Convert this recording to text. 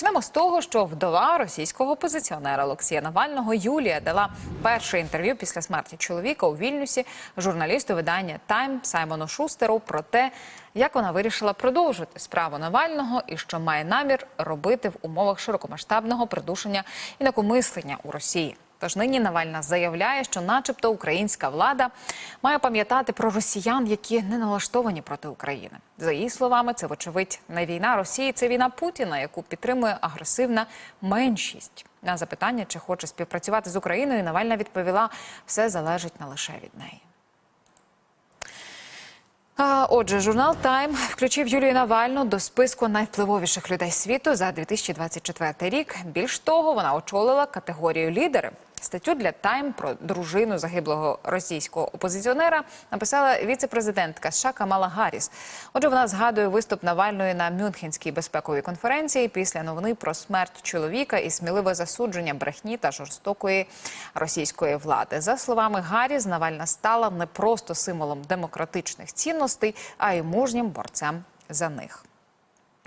Почнемо з того, що вдова російського опозиціонера Олексія Навального Юлія дала перше інтерв'ю після смерті чоловіка у Вільнюсі журналісту видання Тайм Саймону Шустеру про те, як вона вирішила продовжити справу Навального і що має намір робити в умовах широкомасштабного придушення інакомислення у Росії. Тож нині Навальна заявляє, що, начебто, українська влада має пам'ятати про росіян, які не налаштовані проти України. За її словами, це вочевидь не війна Росії, це війна Путіна, яку підтримує агресивна меншість. На запитання, чи хоче співпрацювати з Україною, Навальна відповіла: все залежить не лише від неї. Отже, журнал Тайм включив Юлію Навальну до списку найвпливовіших людей світу за 2024 рік. Більш того, вона очолила категорію лідери. Статтю для Тайм про дружину загиблого російського опозиціонера написала віце-президентка США Камала Гарріс. Отже, вона згадує виступ Навальної на Мюнхенській безпековій конференції після новини про смерть чоловіка і сміливе засудження брехні та жорстокої російської влади. За словами Гарріс, Навальна стала не просто символом демократичних цінностей, а й мужнім борцем за них.